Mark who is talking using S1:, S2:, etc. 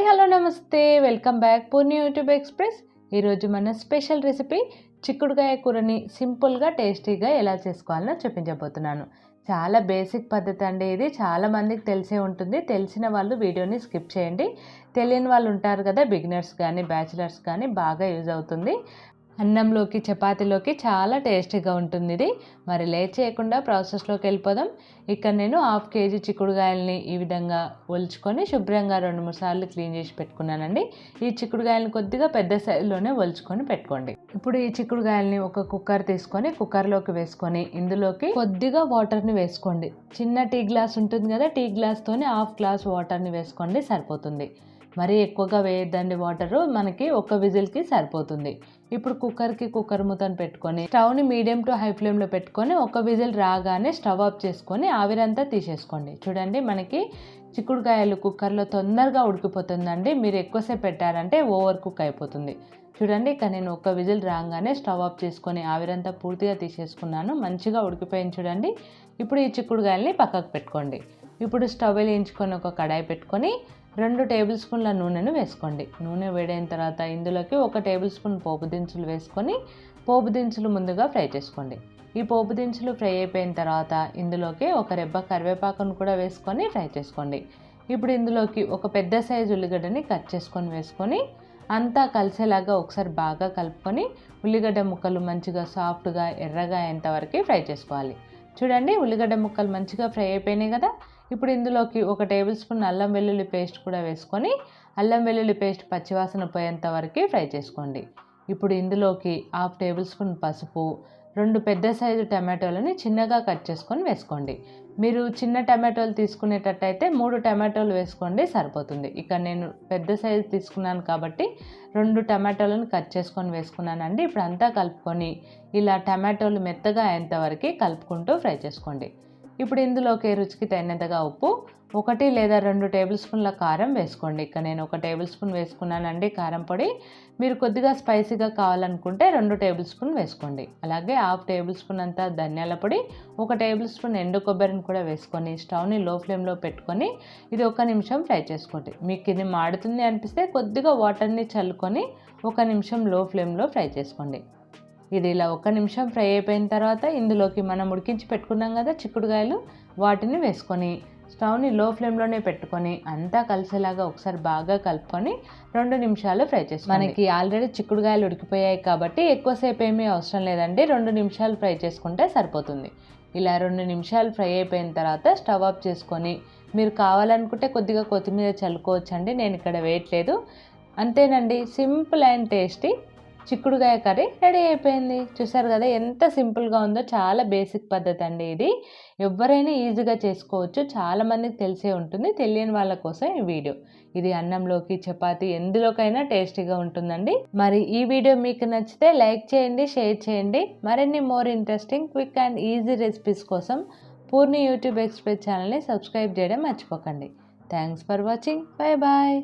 S1: Hi hello namaste. Welcome back Poorni YouTube express. ఈరోజు మన special recipe చిక్కుడుకాయ కూరని సింపుల్గా టేస్టీగా ఎలా చేసుకోవాలో చూపించబోతున్నాను. చాలా బేసిక్ పద్ధతి అండి ఇది. చాలా మందికి తెలిసే ఉంటుంది. తెలిసిన వాళ్ళు వీడియోని స్కిప్ చేయండి. తెలియని వాళ్ళు ఉంటారు కదా బిగినర్స్ కానీ బ్యాచిలర్స్ కానీ బాగా యూజ్ అవుతుంది. అన్నంలోకి చపాతీలోకి చాలా టేస్టీగా ఉంటుంది ఇది మరి లేట్ చేయకుండా ప్రాసెస్లోకి వెళ్ళిపోదాం. ఇక్కడ నేను హాఫ్ కేజీ చిక్కుడుకాయలని ఈ విధంగా ఒలుచుకొని శుభ్రంగా రెండు మూడు సార్లు క్లీన్ చేసి పెట్టుకున్నానండి. ఈ చిక్కుడుగాయలను కొద్దిగా పెద్ద సైజులోనే ఒలుచుకొని పెట్టుకోండి. ఇప్పుడు ఈ చిక్కుడుకాయలని ఒక కుక్కర్ తీసుకొని కుక్కర్లోకి వేసుకొని ఇందులోకి కొద్దిగా వాటర్ని వేసుకోండి. చిన్న టీ గ్లాస్ ఉంటుంది కదా టీ గ్లాస్తోనే హాఫ్ గ్లాస్ వాటర్ని వేసుకోండి సరిపోతుంది. మరీ ఎక్కువగా వేయద్దండి వాటరు మనకి ఒక విజిల్కి సరిపోతుంది. ఇప్పుడు కుక్కర్కి కుక్కర్ మూతను పెట్టుకొని స్టవ్ని మీడియం టు హై ఫ్లేమ్లో పెట్టుకొని ఒక విజిల్ రాగానే స్టవ్ ఆఫ్ చేసుకొని ఆవిరంతా తీసేసుకోండి. చూడండి మనకి చిక్కుడుకాయలు కుక్కర్లో తొందరగా ఉడికిపోతుందండి. మీరు ఎక్కువసేపు పెట్టారంటే ఓవర్ కుక్ అయిపోతుంది. చూడండి ఇక నేను ఒక విజిల్ రాగానే స్టవ్ ఆఫ్ చేసుకొని ఆవిరంతా పూర్తిగా తీసేసుకున్నాను. మంచిగా ఉడికిపోయింది చూడండి. ఇప్పుడు ఈ చిక్కుడుకాయలని పక్కకు పెట్టుకోండి. ఇప్పుడు స్టవ్ వెలిగించుకొని ఒక కడాయి పెట్టుకొని రెండు టేబుల్ స్పూన్ల నూనెను వేసుకోండి. నూనె వేడైన తర్వాత ఇందులోకి ఒక టేబుల్ స్పూన్ పోపు దినుసులు వేసుకొని పోపు దినుసులు ముందుగా ఫ్రై చేసుకోండి. ఈ పోపు దినుసులు ఫ్రై అయిపోయిన తర్వాత ఇందులోకి ఒక రెబ్బ కరివేపాకును కూడా వేసుకొని ఫ్రై చేసుకోండి. ఇప్పుడు ఇందులోకి ఒక పెద్ద సైజు ఉల్లిగడ్డని కట్ చేసుకొని వేసుకొని అంతా కలిసేలాగా ఒకసారి బాగా కలుపుకొని ఉల్లిగడ్డ ముక్కలు మంచిగా సాఫ్ట్గా ఎర్రగా అయ్యేంతవరకు ఫ్రై చేసుకోవాలి. చూడండి ఉల్లిగడ్డ ముక్కలు మంచిగా ఫ్రై అయిపోయినాయి కదా. ఇప్పుడు ఇందులోకి ఒక టేబుల్ స్పూన్ అల్లం వెల్లుల్లి పేస్ట్ కూడా వేసుకొని అల్లం వెల్లుల్లి పేస్ట్ పచ్చివాసన పోయేంత వరకు ఫ్రై చేసుకోండి. ఇప్పుడు ఇందులోకి హాఫ్ టేబుల్ స్పూన్ పసుపు రెండు పెద్ద సైజు టమాటోలని చిన్నగా కట్ చేసుకొని వేసుకోండి. మీరు చిన్న టమాటోలు తీసుకునేటట్టయితే మూడు టమాటోలు వేసుకోండి సరిపోతుంది. ఇక నేను పెద్ద సైజు తీసుకున్నాను కాబట్టి రెండు టమాటోలను కట్ చేసుకొని వేసుకున్నానండి. ఇప్పుడు అంతా కలుపుకొని ఇలా టమాటోలు మెత్తగా అయ్యేంతవరకు కలుపుకుంటూ ఫ్రై చేసుకోండి. ఇప్పుడు ఇందులోకి రుచికి తగినంతగా ఉప్పు? ఒకటి లేదా రెండు టేబుల్ స్పూన్ల కారం వేసుకోండి. ఇక్కడ నేను ఒక టేబుల్ స్పూన్ వేసుకున్నానండి కారం పొడి. మీరు కొద్దిగా స్పైసీగా కావాలనుకుంటే రెండు టేబుల్ స్పూన్ వేసుకోండి. అలాగే హాఫ్ టేబుల్ స్పూన్ అంతా ధనియాల పొడి ఒక టేబుల్ స్పూన్ ఎండు కొబ్బరిని కూడా వేసుకొని స్టవ్ని లో ఫ్లేమ్లో పెట్టుకొని ఇది ఒక నిమిషం ఫ్రై చేసుకోండి. మీకు ఇది మాడుతుంది అనిపిస్తే కొద్దిగా వాటర్ని చల్లుకొని ఒక నిమిషం లో ఫ్లేమ్లో ఫ్రై చేసుకోండి. ఇది ఇలా ఒక నిమిషం ఫ్రై అయిపోయిన తర్వాత ఇందులోకి మనం ఉడికించి పెట్టుకున్నాం కదా చిక్కుడుకాయలు వాటిని వేసుకొని స్టవ్ని లో ఫ్లేమ్లోనే పెట్టుకొని అంతా కలిసేలాగా ఒకసారి బాగా కలుపుకొని రెండు నిమిషాలు ఫ్రై చేసి మనకి ఆల్రెడీ చిక్కుడుకాయలు ఉడికిపోయాయి కాబట్టి ఎక్కువసేపు ఏమీ అవసరం లేదండి. రెండు నిమిషాలు ఫ్రై చేసుకుంటే సరిపోతుంది. ఇలా రెండు నిమిషాలు ఫ్రై అయిపోయిన తర్వాత స్టవ్ ఆఫ్ చేసుకొని మీరు కావాలనుకుంటే కొద్దిగా కొత్తిమీర చల్లుకోవచ్చండి. నేను ఇక్కడ వేయట్లేదు. అంతేనండి. Simple and tasty. చిక్కుడుకాయ కర్రీ రెడీ అయిపోయింది. చూసారు కదా ఎంత సింపుల్గా ఉందో చాలా బేసిక్ పద్ధతి అండి ఇది. ఎవరైనా ఈజీగా చేసుకోవచ్చు. చాలామందికి తెలిసే ఉంటుంది తెలియని వాళ్ళ కోసం ఈ వీడియో. ఇది అన్నంలోకి చపాతి ఎందులోకైనా టేస్టీగా ఉంటుందండి. మరి ఈ వీడియో మీకు నచ్చితే లైక్ చేయండి షేర్ చేయండి. మరిన్ని more interesting quick and easy recipes కోసం పూర్ణి యూట్యూబ్ ఎక్స్ప్రెస్ ఛానల్ని సబ్స్క్రైబ్ చేయడం మర్చిపోకండి. Thanks for watching. Bye bye.